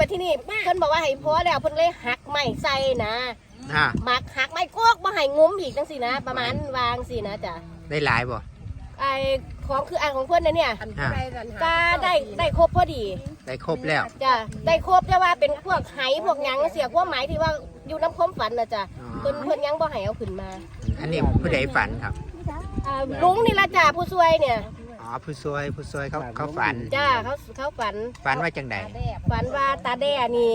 บัดที่นี่เพิ่นบอกว่าให้พอแล้วเพิ่นเลยหักไม้ใส่นะอ่าหมักหักไม้โกกบ่ให้งมอีกจังซี่นะ ประมาณวางสินะจ้ะได้หลายบ่ไอ้ของคืออันของเพิ่นน่ะเนี่ยอ่าก็ได้ได้ครบพอดี ได้ครบแล้วจ้ะได้ครบแต่ว่าเป็นพวกไหพวกหยังเสียความหมายที่ว่าอยู่น้ำความฝันนะจ้ะอ๋อเพิ่นเพิ่นยังบ่ให้เอาขึ้นมา อันนี้ผู้ใดฝันครับอ่าลุงนี่ละจ้ะผู้ช่วยเนี่ย อ๋อผู้ซวยผู้ซวยเขาเขาฝัน จ้าเขาเขาฝัน ฝันว่าจังไดฝันว่าตาแด่นี่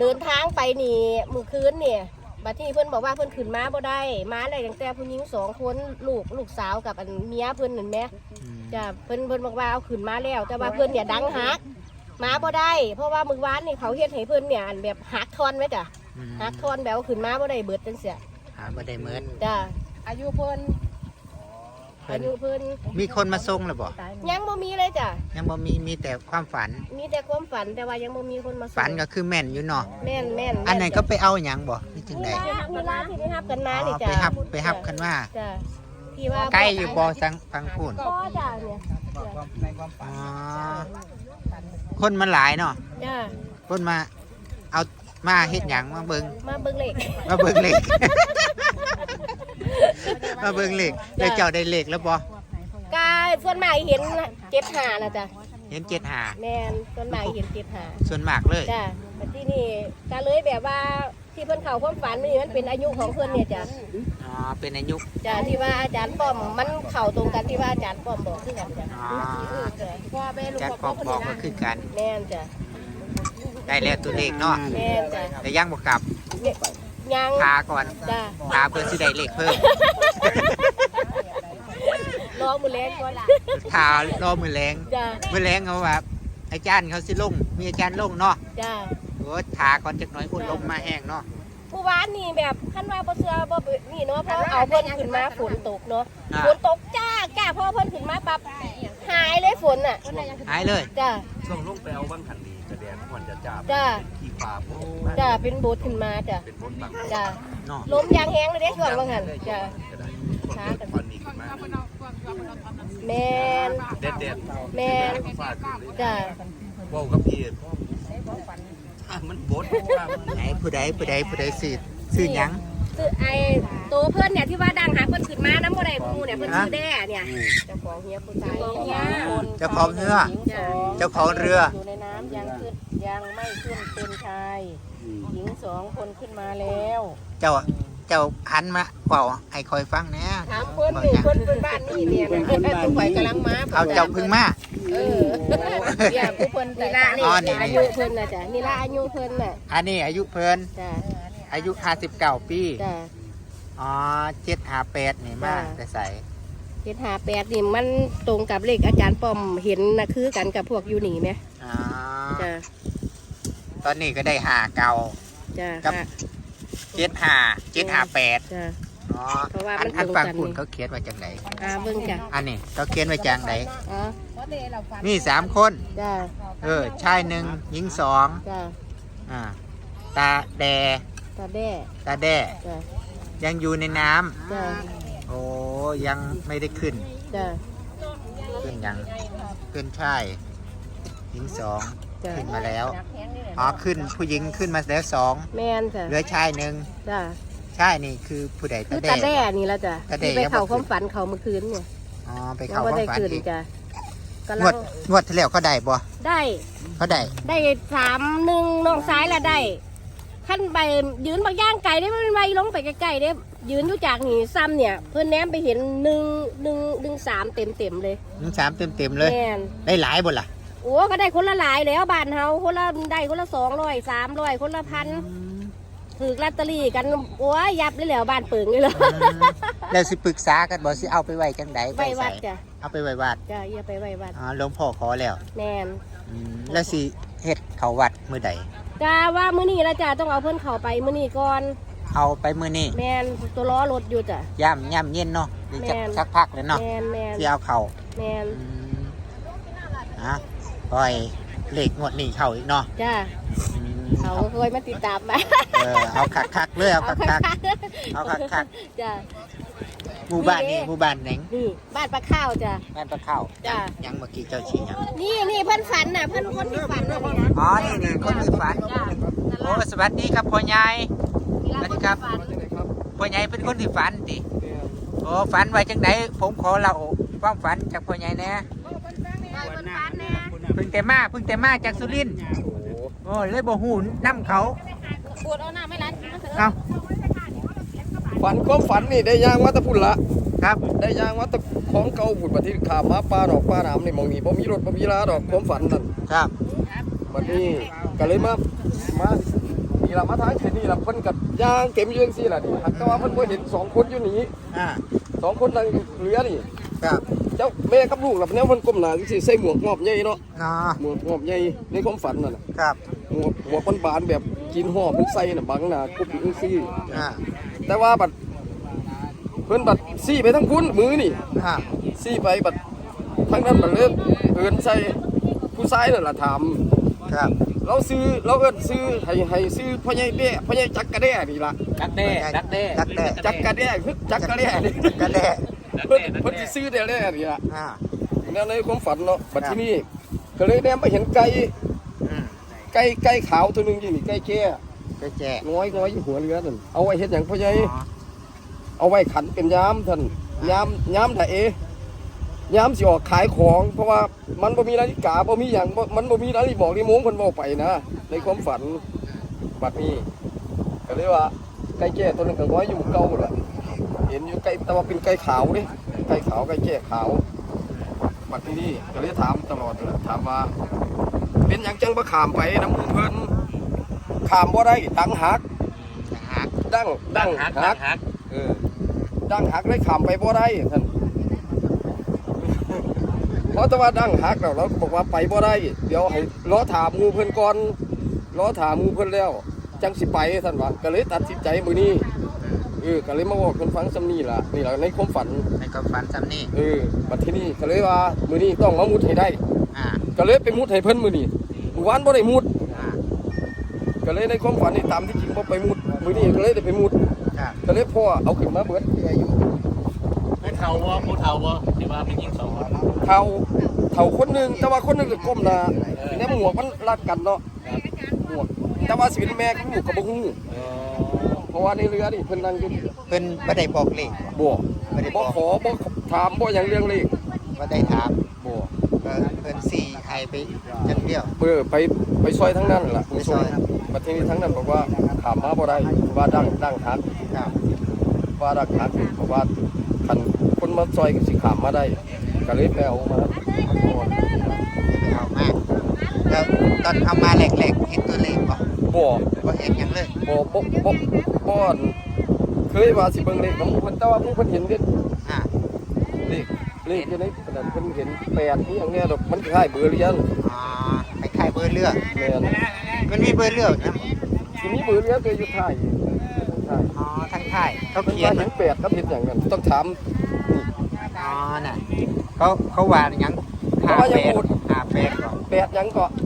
เดินทางไปนี่มื้อคืนเนี่ยบัดที่เพิ่นบอกว่าเพิ่นขึ้นมาบ่ได้มาได้ตั้งแต่ผู้หญิงสองคนลูกลูกสาวกับอันเมียเพิ่นนั่นแหมอืมจ้าเพิ่นเพิ่นบอกว่าเอาขึ้นมาแล้ว แต่ว่าเพิ่นเนี่ยดังหักมาบ่ได้ เพราะว่ามื้อวานนี่เขาเฮ็ดให้เพิ่นเนี่ยอันแบบหักทอนไว้จ้ะอืมหักทอนแบบเอาขึ้นมาบ่ได้เบิดจังเสียหาบ่ได้เมิดจ้าอายุเพิ่น เพิ่อานยุเพิ่นมีคนมาส่งแล้วบ่ยังบ่มีเลยจ้ะยังบ่มีมีแต่ความฝัน มีแต่ความฝันแต่ว่ายังบ่มีคนมาส่งฝันก็คือแม่นอยู่เนาะแม่นแม่นอันไหนก็ไปเอาหยังบ่นี่จังมีไดร้านมีร้านที่ได้รับกันมาอ๋นี่อจ้ะไปหับไปหับคันว่าจ้ะที่ว่าใกล้อยู่บ่สังฟังพูนพ่อจ้ะเนี่ยอ๋อคนมันหลายเนาะจ้ะคนมาเอามาเฮ็ดหยังมาเบิ่งมาเบิ่งเลขมาเบิ่งเล ขมาเบิ่งเลขแล้วเจ้าได้เลขแล้วบ่กายส่วนมากเห็นเจ็ดหานะจ้ะเห็นเจ็ดหาแม่นส่วนมากเห็นเจ็ดหาส่วนมากเลยจ้ะแต่ที่นี่ก็เลยแบบว่าที่เพิ่นเข้าความฝันนี่มันเป็นอายุของเพิ่นเนี่ยจ้ะอ๋อเป็นอายุจ้ะที่ว่าอาจารย์ป้อมมันเข้าตรงกันที่ว่าอาจารย์ป้อมบอกคือกันจ้ะอ๋อจ้ะพ่อแม่ลูกจัดพ่อบอกบอกก็คือกันแม่นจ้ะได้แล้วตัวเลขเนาะแม่นจ้ะแต่ยังบ่กลับเนี่ ยยังพาก่อนจ้ะพาเพื่อสิได้เลขเพิ่มรอมือแรงก่อนทารอมือแรงจ้ะมือแรงเขาว่าอาจารย์เขาสิลง มีอาจารย์ลงเนาะจ้ะโอ้ทาก่อนจักหน่อยอุ่นลมมาแห้งเนาะผู้วานนี่แบบขั้นว่าบ่เชื่อบ่นี่เนาะเพราะเอาเพิ่นขึ้นมาฝนตกเนาะอ่าฝนตกจ้าจ้าพอเพิ่นขึ้นมาปั๊บ หายเลยฝนอะหายเลยจ้าช่วงลงไปเอาบ้างขันดีจะแดงก่อนจะจับจ้าขี่ฟ้าโป๊ะจ้าเป็นโบสถ์ขึ้นมาจ้าเป็นบนบังจ้าเนาะลมยางแห้งเลยเด้ช่วงว่างั้นจ้าก็ได้คนเกิดควันนี่ขึ้นมาแม่นเด็ดเด็ดแม่นฟาดขึ้นเลยจ้าว่าวกับพี่อะมันบดว่ามันไหนผู้ใดผู้ใดผู้ใดสิซื้อหยัง คือไอ้โตเพิ่นเนี่ยที่ว่าดังหาเพิ่นขึ้นมานำบ่ได้หมู่เนี่ยเพิ่นชื่อแด้เนี่ยเจ้าของเฮียผู้ชายเฮียเจ้าของเรือจ้าเจ้าของเรืออยู่ในน้ำยังขึ้นยังไม่ขึ้นเป็นชายหญิงสองคนขึ้นมาแล้ว เจ้าเจ้าหันมาเป่าให้คอยฟังแหน่ถามคนนี่คนเป็นบ้านนี่เนี่ยนะตุ้ข่อยกำลังมาเอาเจ้าพึ่งมาเอออย่าผู้คนแต่นี่ละนี่อ๋อนี่อายุเพิ่นน่ะจ้ะนี่ละอายุเพิ่นน่ะอันนี้อายุเพิ่นจ้า อายุ59ปีจ้าอ๋อ758นี่มาจ้ะ แต่ใส่เจ็ดหาแปดนี่มันตรงกับเลขอาจารย์ป้อมเห็นนะคือกันกับพวกยูนี่ไหมอ๋อจ้าตอนนี้ก็ได้หาเก่า จ้ากับ ค่ะเจ็ดห้าเจ็ดห้าแปดจ้าอ๋อเพราะว่าอัมันนอันตรงฟังกัน คุณนี่เขาเขียนว่าจังไหนอ่าเบิ่งจ้ะอันนี้เขาเขียนว่าจังไหนอ๋อมีสามคน จ้าเออชายหนึ่งหญิงสองจ้าอ่าตาแด ตาแด้ตาแดจ้ายังอยู่ในน้ำจ้าโอ้ยังไม่ได้ขึ้น จ้าขึ้นยังขึ้นชายหญิงสองจ้าขึ้นมาแล้วอ๋อขึ้นผู้หญิงขึ้นมาแล้วสองแมนจ้ะเหลือชายหนึ่งจ้าชายนี่คือผู้ใดคืตาอแดตาแด้นี่ละจ้ะตาแด้ที่ไปยังบ่ เข้าขึ้นความฝันเขาเมื่อคืนเนี่ยอ๋อไปยังเข้าบ่ความได้ฝันขึ้นอีกจ้ะกำงลัวดงงวดที่แล้วเขาได้บ่ได้ เขาได้ได้สามหนึ่งน้องซ้ายละได้ ขั้นไปยืนบางย่างไก่ได้ไม่เป็นไรลงไปใกล้ๆได้ยืนอยู่จากนี่ซ้ำเนี่ย เพื่อนแนมไปเห็นหนึ่งหนึ่งหนึ่งสามเต็มเต็มๆเลยหนึ่งสามเต็มเต็มๆเลย แม่นได้หลายบ่ล่ะโอ้ก็ได้คนละหลายแล้วบ้านเฮาคนละได้คนละสองร้อยสามร้อยคนละพันถือลอตเตอรี่กันโอ้ยยับเลยแหล้วบ้านเปิงเลยเหรอแล้วสิปรึกษากันบ่สิเอาไปไว้จังไดไปวัดใส่จ้ะเอาไปไว้วัดจ้ะอย่าไปไว้วัดอ๋อหลวงพ่อขอแล้วแม่นอืมแล้วสิเฮ็ดเขาวัดมื้อใด จ้าว่ามื้อนี้ละจ้ะต้องเอาเพิ่นเข้าไปมื้อนี้ก่อน เอาไปมื้อนี้แม่นตัวล้อรถอยู่จ้ะ ย่ำย่ำเย็นเนาะเดี๋ยวจะแม่น สักพักเลยเนาะแม่นแม่นสิเอาเข้าแม่นอืมอะปล่อยเลขงวดนี้เข้าอีกเนาะจ้าอืม เขาเคยมาติดตามมาเออเอาคักๆเลยเอาคักๆเอาคักจ้าๆหมู่บ้านนี่หมู่บ้านไหนนี่บ้านปลาข้าวจ้ะ บ้านปลาเข้าจ้ะ ยังเมื่อกี้เจ้าชี้หยังนี่นี่เพิ่นฝันน่ะเพิ่นคนที่ฝันน่ะนี่นะอ๋อนี่นี่คนที่ฝันวัสดีครับพ่อใหญ่มีลาสวัสดีครับฝันพ่อใหญ่เป็นคนที่ฝันติโอ้ฝันไว้จังไดผมขอเล่าความฝันจากพ่อใหญ่แหน่ไปเพิ่นฝันแน่เพิ่งแต่มาเพิ่งแต่มาจากสุรินทร์ โอ้เลยบ่ฮู้นํเขาปวดเอาหน้าไม่ร้านกินมาเถอะเอาฝันความฝันนี่ได้ย่างวัดตะพุ่นละครับ ได้ย่างวัดตะของเก่าผุดบัดที่ขามมาป้าดอกป้าหนามนี่มองนี่บ่มีรถบ่มีลาดอกความฝันนั่นครับบัดนี้ก็เลยมามานี่ล่ะมาทางเขตนี่ล่ะเพิ่นกับย่างเต็มอยู่จังซี่ล่ะนี่หักแต่ว่าเพิ่นบ่เห็นสองคนอยู่นี่อ่าสองคนนั่งเรือนี่ครับ เจ้าแม่กับลูกล่ะเพิ่นเพิ่นก้มหน้าจังซี่ใส่หมวกงอบใหญ่เนาะเนาะหมวกงอบใหญ่ในความฝันนั่นน่ะครับหมวกหมวกบานๆแบบกินหอมเพิ่นใส่น่ะบังหน้ากุบจังซี่อ่าแต่ว่าบัดเพิ่นบัดซี่ไปทั้งพุ่นมือนี่อ่าซี่ไปบัดทั้งนั้นบัดเลิกเอินใส่ผู้ชายนั่นล่ะถามครับเราซื้อเราเอินซื้อให้ให้ซื้อพ่อใหญ่แด้พ่อใหญ่จักกระแด้นี่ล่ะดักแด้ดักแด้ดักแด้จักกระแด้คือจักกระแด้นี่กระแดะ เพิ่นเพิ่นสิซื้อได้แด้นี่ล่ะอ่านั่นในความฝันเนาะบัดครับที่นี่ก็เลยแนมไปเห็นไก่อืมไก่ไก่ขาวตัวหนึงอยู่นี่ไก่แก่กระแจน้อยน้อยอยู่หัวเรือนั่นเอาไว้เฮ็ดหยังพ่อใหญ่ อ๋อเอาไว้ขันเป็นยามท่านยามยามถ่าเอยามสิออกขายของ เพราะว่ามันบ่มีนาฬิกาบ่มีหยังบ่มันบ่มีนาฬิบอกนี่โมงเพิ่นเว้าไปนะ ในความฝันบัดนี้ก็เลยว่าไก่แก่ตัวนึงก็ร้อยอยู่เก่าแหละ เห็นอยู่ไก่แต่ว่าเป็นไก่ขาวเด้ไก่ขาวไก่แก่ขาวบัดนี้ก็เลยถามตลอดแหละถามว่า เป็นหยังจังบ่ขามไปน้ำหมูเพิ่นขามบ่ได้ดังหักหักดังดังหักหักหักเออดังหักเลยขามไปบ่ได้ท่านเพราะแต่ว่าดังหักแล้วเราก็บอกว่าไปบ่ได้ เดี๋ยวให้รอถามหมูเพิ่นก่อนรอถามหมูเพิ่นแล้ว จังสิไปท่านว่าก็เลยตัดสินใจมื้อนี้เออก็เลยมาบอกเพิ่นฟังซำนี้ล่ะนี่ล่ะในความฝันในความฝันซ้ำนี่เออบัดทีนี้ก็เลยว่ามื้อนี้ต้องมามุดให้ได้อ่าก็เลยไปมุดให้เพิ่นมื้อนี้มื้อวานบ่ได้มุดอ่าก็เลยในความฝันนี่ตามที่จริงบ่ไปมุดมื้อนี้ก็เลยได้ไปมุดครับก็เลยพ่อเอาขึ้นมาเบิดอายุผู้เฒ่าบ่ผู้เฒ่าบ่ที่ว่าเป็นยิงสองคนเท่าเท่าคนหนึ่งแต่ว่าคนหนึ่งก็ก้มหน้าเนี่ยหมวกมันรัดกันเนาะ หมวก แต่ว่าสิเป็นแม่กับลูกก็บ่ฮู้เพราะว่าในเรือนี่เพิ่นนั่งอยู่เพิ่นบ่ได้บอกเลขบ่บ่ได้บบ่อกขอบ่ถามบ่หยังเรื่องเลขบ่ได้ถามบ่เพิ่นเพิ่นสี่ให้ไปจังเดียวเออไปไปซอยทั้งนั้นล่ะไปซอยครับประเทศนี้ทั้งนั้นบอกว่าถามมาบ่ได้ว่าดังดังหักครับว่าดังหักเพราะว่าคันคนมาซอยก็สิขามมาได้ก็เลยไปเอามามาก่อน จะไปเอามาแล้ว ตอนเอามาแหลกๆเห็นตัวเลขบ่บ่บ่เห็นหยังเลยบ่บ่บ่บ่อนเคยว่าสิเบิ่งเลขของเพิ่นแต่ว่าเพิ่นเห็นเด้อ่าเลขเลขอยู่ในกระดาษเพิ่นเห็นแปดนี่อย่างเงี้ยดอกมันคล้ายเบอร์เรียนอ๋อคล้ายๆเบอร์เรือแม่นมันมีเบอร์เรือนะทีนี้เบอร์เรียนตัวอยู่ท้ายท้ายอ๋อทั้งท้ายเขาเพิ่นเขียว่านเห็นแปดครับเห็นอย่างนั้นต้องถามอ๋อน่ะเขาเขาว่าหยังเขาว่ายังพูดหาแฟนบ่แปดหยังก็อัน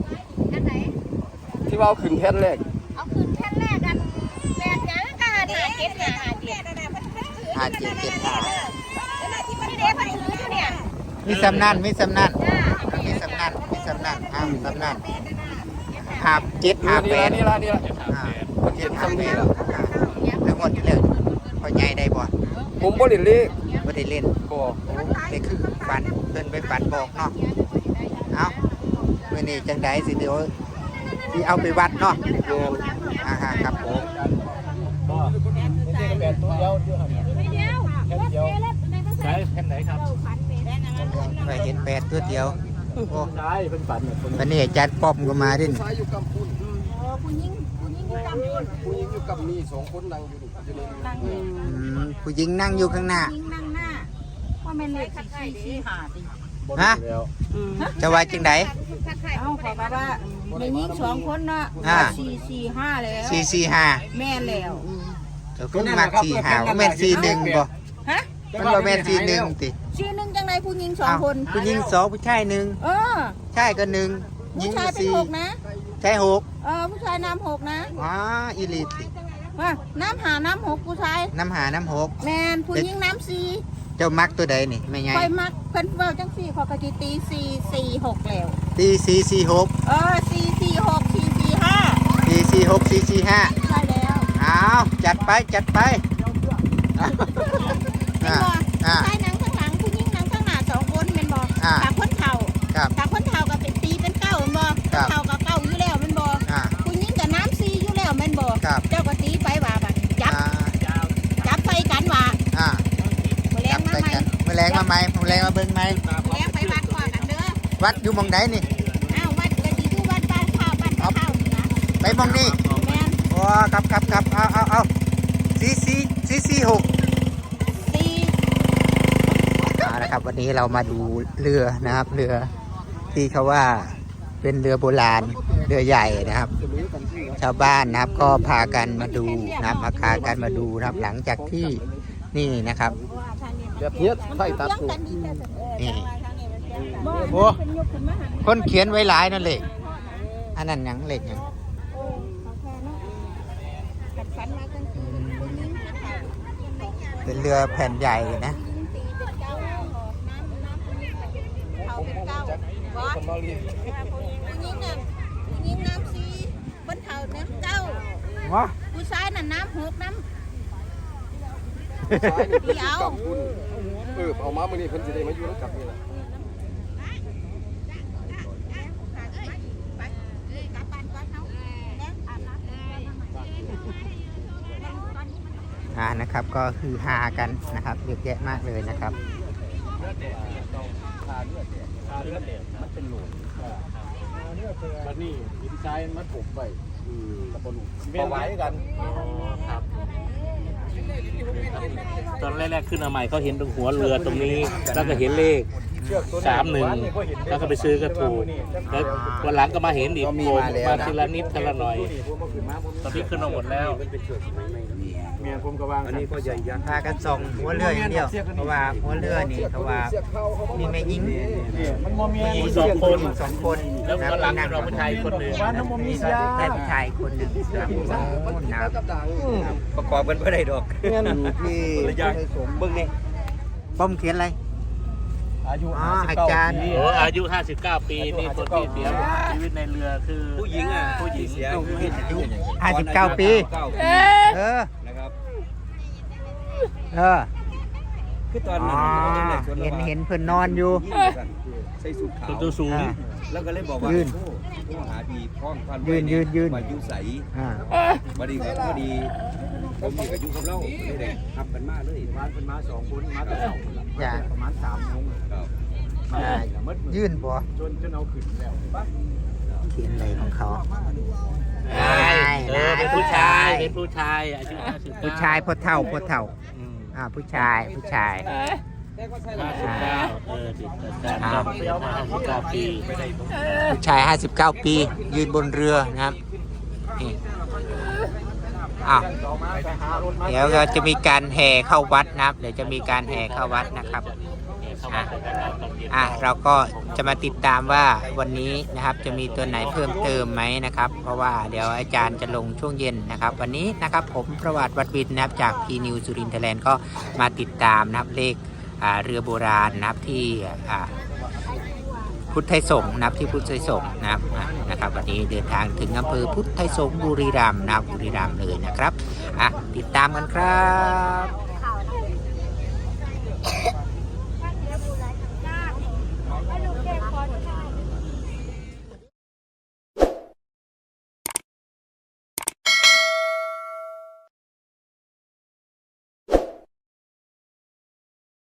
ไหน ที่ว่าเอาขึ้นแท่นแรกเอาคืนแค่แรกกันแปดหยังก็หาหาเจ็ดหาหาเจ็ดหาเจ็ดเจ็ดหานี่เด็กมันถืออยู่เนี่ยมีสำนันมีสำนันมีสำนันมีสำนันอ้าวสำนันหาเจ็ดหานี่แปละดนี่ละนี่ละอ่าเพิ่นเห็นหาซำแปนี้ดละแล้วงวดที่แล้วพอใหญ่ได้บ่ผมบ่ได้เลขบ่ได้เล่น บ่นี่คือฝันเพิ่นไปฝันบอกเนาะ เอามื้อนี้จังไดสิเดี๋ยว สิเอาไปวัดเนาะแม่นอ่าฮะครับผมแปดตัวเดียวอยู่ครับไม่เดียวรถเจ๊รถในภาษาใช้แผ่นไหนครับฝันเป็นไปเห็นแปดตัวเดียวโอ้ใช่เป็นฝันเนี่ยเป็นวันนี้อาจารย์ป้อมก็มาดินชายอยู่กับคุณผู้หญิงผู้หญิงอยู่ตามพูนผู้หญิงอยู่กับนี่สองคนนั่งอยู่นี่อยู่ในเรืออืมผู้หญิงนั่งอยู่ข้างหน้าผู้หญิงนั่งหน้าว่าแม่นเลขสี่สี่สี่ห้าดิ ฮะแล้วจะว่าจังได เอ้าขอบอกว่าในนี้สองคนเนาะอ่า สี่สี่ห้าแล้วสี่สี่ห้าแม่แล้วก็คือมักสี่ห้าว่าแม่นสี่หนึ่งบ่ฮะมันบ่แม่นสี่หนึ่งติชื่อหนึ่งจังไรผู้หญิงสองคนผู้หญิงสองผู้ชายหนึ่งเออ ชายก็หนึ่งหญิผู้งชายก็เป็นสี่หกนะ ชายหกเออ ผู้ชายน้ำหกนะอ๋ออีหลีติว่าน้ำหาน้ำหกผู้ชาย น้ำหาน้ำหก แมนผู้หญิงน้ำสี่เจ้ามักตัวใดนี่ไม่ไงคอยมักเพิ่นเว้าจังสี่ขอกะจิตีสี่สี่หกแล้วตีสี่สี่หกเออสี่สี่หกสี่สี่ห้าตีสี่หหกสี่สี่ห้าใช่แล้วเอาจัดไปจัดไปอะเป็นอะบ่อะใช่ มาไหมแมลงมาเบิ่งไหมแมลงไปวัดก่อนกันเด้อวัดอยู่หมองไหนนี่ อ้าววัดก็สิอยู่วัดบ้านข้าวบ้านข้าวนี่นะไปหมองนี่แม่นโอ้ครับครับครับเอาเอาเอาสี่สี่สี่สี่หกตีเอาละครับ วันนี้เรามาดูเรือนะครับ เรือที่เขาว่าเป็นเรือโบราณเรือใหญ่นะครับ ชาวบ้านนะครับก็พากันมาดูนะครับมาพากันมาดูนะครับ หลังจากที่นี่นะครับ แบบเนี้ยไทยตัดเลี้ยงถูกกันดีแต่เออนี่แต่ว่าทางนี้มันเลี้ยงกันโอ้เป็นยกขึ้นมาหันคนเขียนไว้หลายนั่นเลยอันนั้นหยังเหล็กหยังโอ้เขาแค่เนาะกัดฟันมากันคือผู้หญิงผู้ชายเป็นเรือแผ่นใหญ่นะตีเป็นเก้าน้ำน้ำผู้หญิงเขาเป็นเก้าบอสคนมาเรียนผู้หญิงน่ะผู้หญิงน้ำสีบนเขาน้ำเก้าว้าผู้ชายน่ะน้ำหกน้ำ ซ้ายนี่เดี๋ยวกับคุณเออเอามามื้อนี้เพิ่นสิได้มาอยู่นำกับนี่ล่ะกลับบ้านก่อนเนาะแล้วอาบน้ำอ่านะครับก็คือฮากันนะครับเยอะแยะมากเลยนะครับบัดนี้ดินทรายมันถูกไปตะบนเอาไว้กัน ครับ ตอนแรกๆขึ้นมาใหม่เขาเห็นตรงหัวเรือตรงนี้ แล้วก็เห็นเลขสามหนึ่งแล้วก็ไปซื้อก็ถูกแล้ววันหลังก็มาเห็นอีกก็มีมาแล้วนะมาทีละนิดทีละหน่อยตอนนี้ขึ้นมาหมดแล้วเมียผมก็วางอันนี้ก็ใหญ่ยักษ์พากันส่องหัวเรืออย่างเดียวเพราะว่าหัวเรือนี่เขาว่ามีแม่ยิงมันบ่มีผู้หญิงสองคนสองคนแล้วก็หลังเป็นเราผู้ชายคนหนึ่งบ้านน้ำบ่มีมีเสียแค่ผู้ชายคนหนึ่งครับนะครับประกอบกันไม่ได้ดอก แม่นที่เบิ่งนี่ป้อมเขียนอะไร อายุอ๋ออาจารย์ โอ้อายุ 59 ปี นี่คนที่เสียชีวิตในเรือคือผู้หญิงอะผู้หญิงเสียอายุ59 ปี เอ๊ะเออนะครับ เออ คือตอนอ๋อ นั้นเห็นเห็นเพิ่นนอนอยู่ ใส่สูทขาว ตัวสูง อ่า แล้วก็เลยบอกว่ายืนโทรหาบีพร้อมพันยืนยืนยืน มายุใสอ่า พอดีพอดี ผมมีกับยุกับเราไม่ได้ทับกันมาเลยบ้านเป็นมาสองคนมาแต่สองอย่าประมาณ3โมงครับอ่ายื่นบ่จนจนเอาขึ้นแล้วเขียนอะไรของเขาเออเป็นผู้ชายเป็นผู้ชายอายุ59ผู้ชายพอเท่าพอเท่า อืมอ่าผู้ชายผู้ชายห้าสิบเก้าเออติดอาจารย์ก็เป็นห้าสิบเก้าปี ผู้ชาย 59 ปี ยืนบนเรือนะครับนี่ อ้าวเดี๋ยวเราจะมีการแห่เข้าวัดนะครับ เดี๋ยวจะมีการแห่เข้าวัดนะครับเข้ามาเป็นการตอนเย็นอะเราก็จะมาติดตามว่าวันนี้นะครับจะมีตัวไหนเพิ่มเติมไหมนะครับ เพราะว่าเดี๋ยวอาจารย์จะลงช่วงเย็นนะครับ วันนี้นะครับผมประวัติวัดวินนะครับจากพีนิวสุรินทร์ไทยแลนด์ก็มาติดตามนะครับเลขอ่าเรือโบราณนะครับที่อ่า พุทธไทยสงฆ์นะครับที่พุทธไทยสงฆ์นะครับนะครับ วันนี้เดินทางถึงอำเภอพุทธไทยสงฆ์บุรีรัมย์นะครับบุรีรัมย์เลยนะครับอะติดตามกันครับ